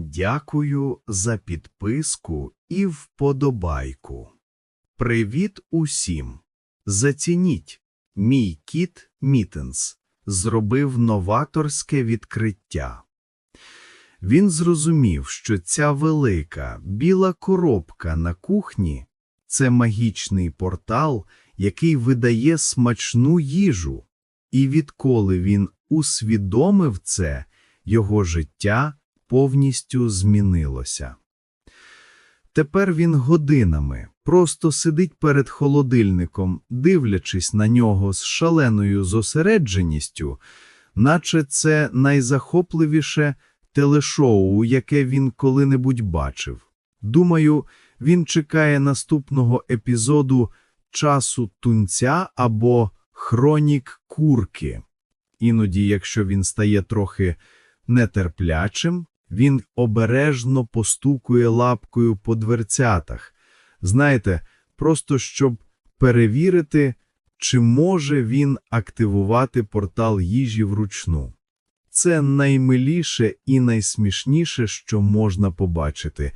Дякую за підписку і вподобайку. Привіт усім! Зацініть, мій кіт Мітенс зробив новаторське відкриття. Він зрозумів, що ця велика біла коробка на кухні – це магічний портал, який видає смачну їжу. І відколи він усвідомив це, його життя повністю змінилося. Тепер він годинами просто сидить перед холодильником, дивлячись на нього з шаленою зосередженістю, наче це найзахопливіше телешоу, яке він коли-небудь бачив. Думаю, він чекає наступного епізоду «Часу тунця» або «Хронік курки». Іноді, якщо він стає трохи нетерплячим, він обережно постукує лапкою по дверцятах. Знаєте, просто щоб перевірити, чи може він активувати портал їжі вручну. Це наймиліше і найсмішніше, що можна побачити.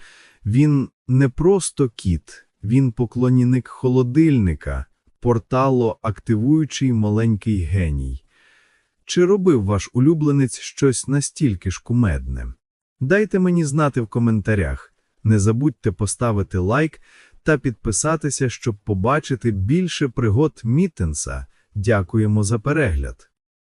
Він не просто кіт, він поклонінник холодильника, портало-активуючий маленький геній. Чи робив ваш улюбленець щось настільки ж кумедне? Дайте мені знати в коментарях. Не забудьте поставити лайк та підписатися, щоб побачити більше пригод Міттенса. Дякуємо за перегляд.